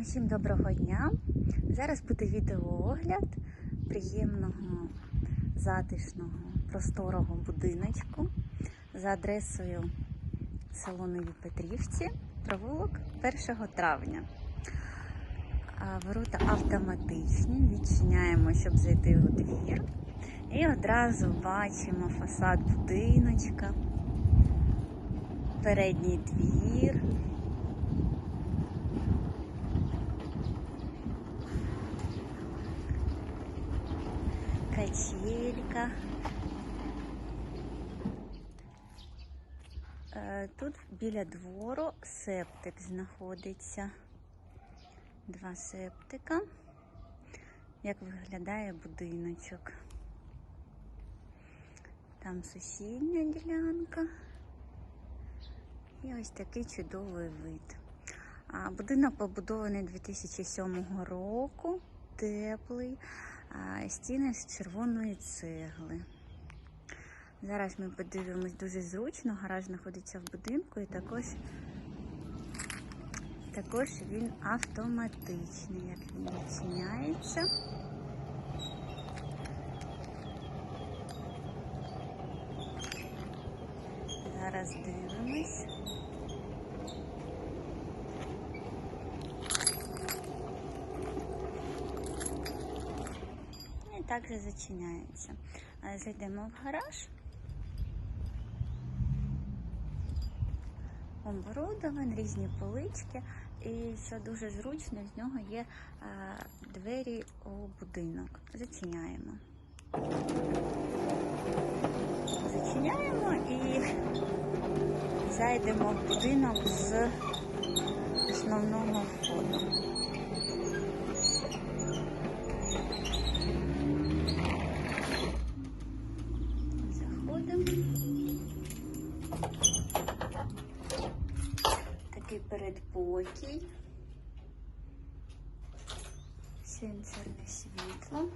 Усім доброго дня! Зараз буде відеоогляд приємного, затишного, просторого будиночку за адресою село Нові Петрівці, провулок 1 травня. Ворота автоматичні, відчиняємо, щоб зайти у двір. І одразу бачимо фасад будиночка, передній двір. Качелька. Е, Тут біля двору септик знаходиться. Два септика. Як виглядає будиночок. Там сусідня ділянка. І ось такий чудовий вид. А, Будинок побудований 2007 року, теплий, стіни з червоної цегли. Зараз ми подивимось дуже зручно. Гараж знаходиться в будинку і також, також він автоматичний, як він відчиняється. Зараз дивимось. І також зачиняється. Зайдемо в гараж. Оборудован, різні полички. І що дуже зручно, з нього є а, двері у будинок. Зачиняємо. Зачиняємо і зайдемо в будинок з основного входу. Заходимо. Такий передпокій. Сенсорне світло.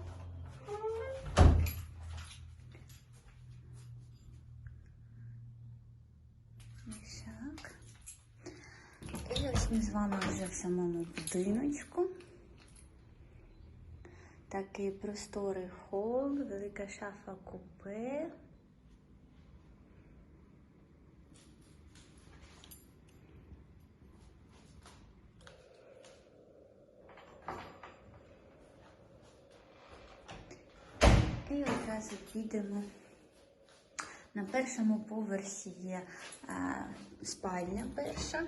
І ось ми з вами вже в самому будиночку. Такий просторий хол, велика шафа купе. І одразу підемо. На першому поверсі є спальня перша.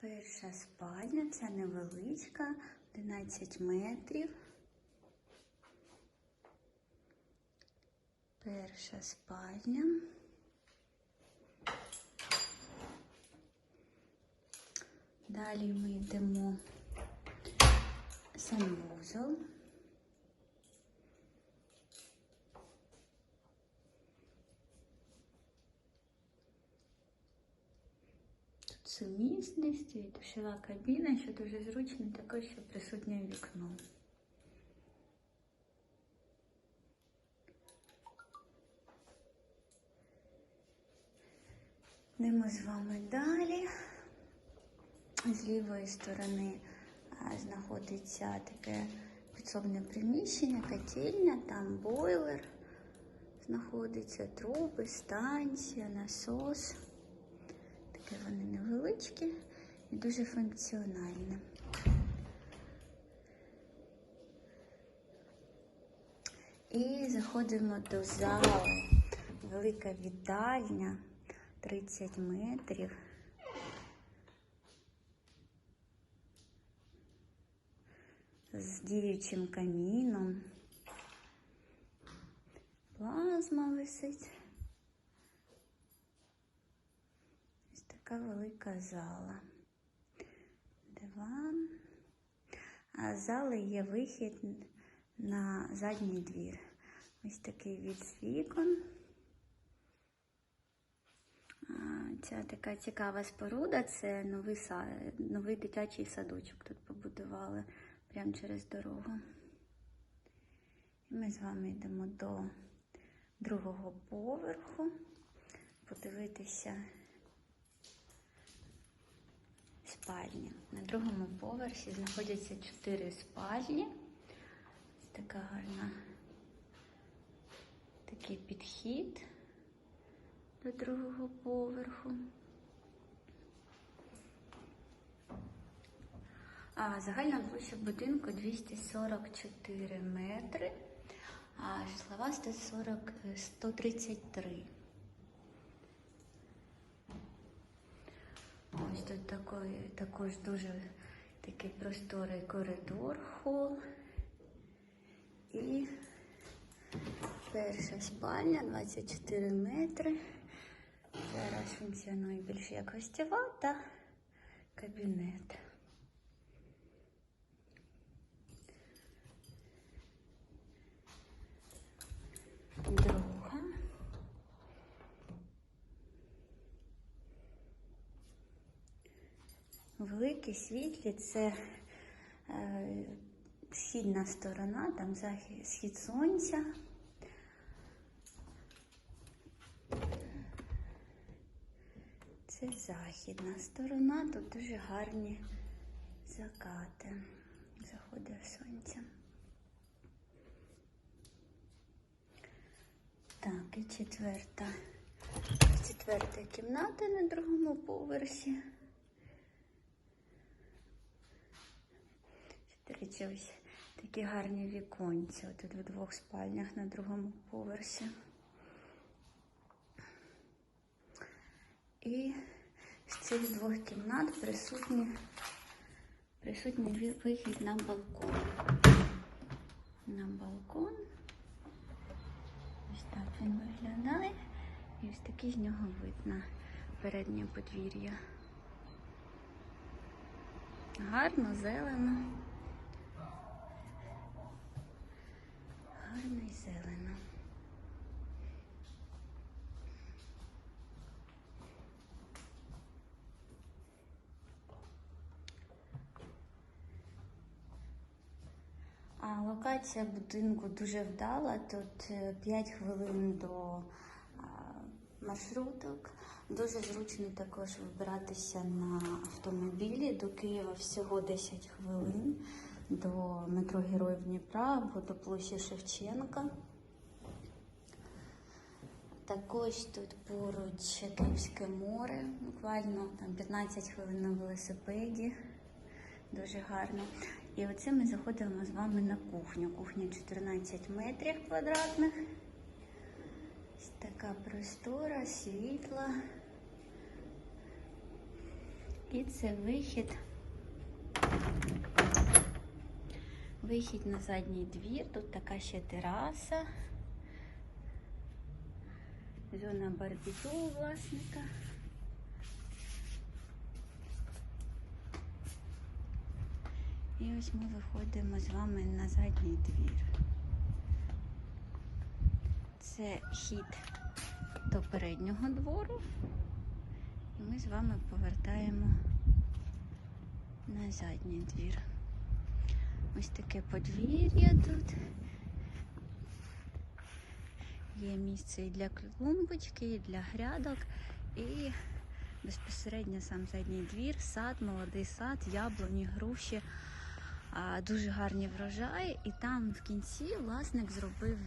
Перша спальня, це невеличка, 11 метрів. Перша спальня. Далі ми йдемо санвузол. Тут сумісність і душова кабіна, що дуже зручно, також що присутнє вікно. Йдемо з вами далі. З лівої сторони знаходиться таке підсобне приміщення, котельня, там бойлер знаходиться, труби, станція, насос. Таке вони невеличкі і дуже функціональне. І заходимо до залу. Велика вітальня, 30 метрів. З діючим каміном. Плазма висить. Ось така велика зала. Диван. А з зали є вихід на задній двір. Ось такий від вікон. Ця така цікава споруда це новий, новий дитячий садочок тут побудували прямо через дорогу. І ми з вами йдемо до другого поверху. подивитися спальні. На другому поверсі знаходяться чотири спальні. Ось така гарна такий підхід до другого поверху. Загальна площа будинку 244 метри, а житлова 140, е, 133. Ось тут такий, також дуже такий просторий коридор, хол. І перша спальня 24 метри. Зараз функціонує більше як гостєва та кабінет. Великі світлі це е, східна сторона, там схід сонця. Це західна сторона, тут дуже гарні закати. Заходить сонця. Так, і четверта. Четверта кімната на другому поверсі. Ось такі гарні віконці. Тут в двох спальнях на другому поверсі. І з цих двох кімнат присутні, присутній вихід на балкон. На балкон. Ось так він виглядає. І ось такий з нього вид на переднє подвір'я. Гарно, зелено. Гарно і зелено. А локація будинку дуже вдала. Тут 5 хвилин до маршруток. Дуже зручно також вибиратися на автомобілі до Києва всього 10 хвилин до метро Героїв Дніпра або до площі Шевченка. Також тут поруч Київське море, буквально там 15 хвилин на велосипеді. Дуже гарно. І оце ми заходимо з вами на кухню. Кухня 14 метрів квадратних. Ось така простора, світла. І це вихід. Вихід на задній двір. Тут така ще тераса. Зона барбекю у власника. І ось ми виходимо з вами на задній двір. Це хід до переднього двору. І ми з вами повертаємо на задній двір. Ось таке подвір'я тут. Є місце і для клумбочки, і для грядок, і безпосередньо сам задній двір, сад, молодий сад, яблуні, груші. Дуже гарні врожаї. І там в кінці власник зробив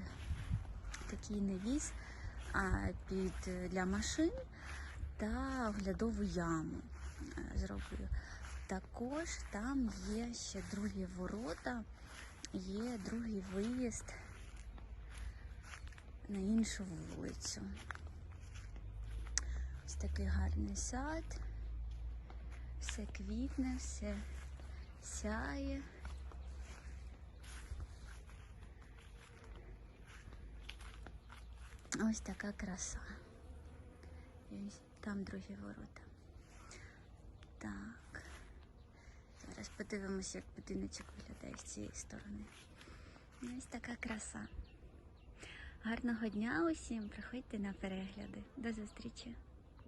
такий навіс під для машин та оглядову яму зробив. Також там є ще другі ворота, є другий виїзд на іншу вулицю. Ось такий гарний сад, все квітне, все сяє. Ось така краса. Там другі ворота. Так. Зараз подивимося, як будиночок виглядає з цієї сторони. Ось така краса. Гарного дня усім. Приходьте на перегляди. До зустрічі!